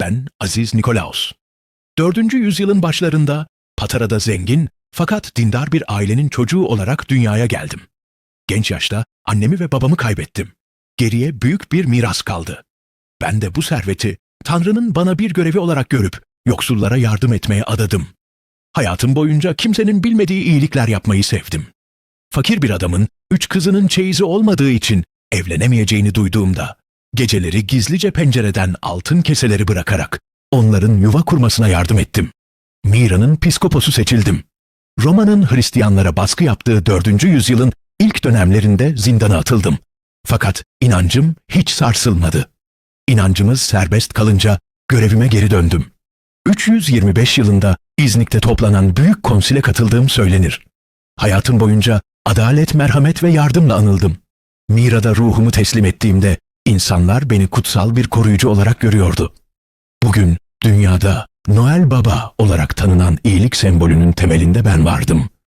Ben Aziz Nikolaos. 4. yüzyılın başlarında Patara'da zengin fakat dindar bir ailenin çocuğu olarak dünyaya geldim. Genç yaşta annemi ve babamı kaybettim. Geriye büyük bir miras kaldı. Ben de bu serveti Tanrı'nın bana bir görevi olarak görüp yoksullara yardım etmeye adadım. Hayatım boyunca kimsenin bilmediği iyilikler yapmayı sevdim. Fakir bir adamın üç kızının çeyizi olmadığı için evlenemeyeceğini duyduğumda geceleri gizlice pencereden altın keseleri bırakarak onların yuva kurmasına yardım ettim. Mira'nın piskoposu seçildim. Roma'nın Hristiyanlara baskı yaptığı 4. yüzyılın ilk dönemlerinde zindana atıldım. Fakat inancım hiç sarsılmadı. İnancımız serbest kalınca görevime geri döndüm. 325 yılında İznik'te toplanan büyük konsile katıldığım söylenir. Hayatım boyunca adalet, merhamet ve yardımla anıldım. Mira'da ruhumu teslim ettiğimde insanlar beni kutsal bir koruyucu olarak görüyordu. Bugün dünyada Noel Baba olarak tanınan iyilik sembolünün temelinde ben vardım.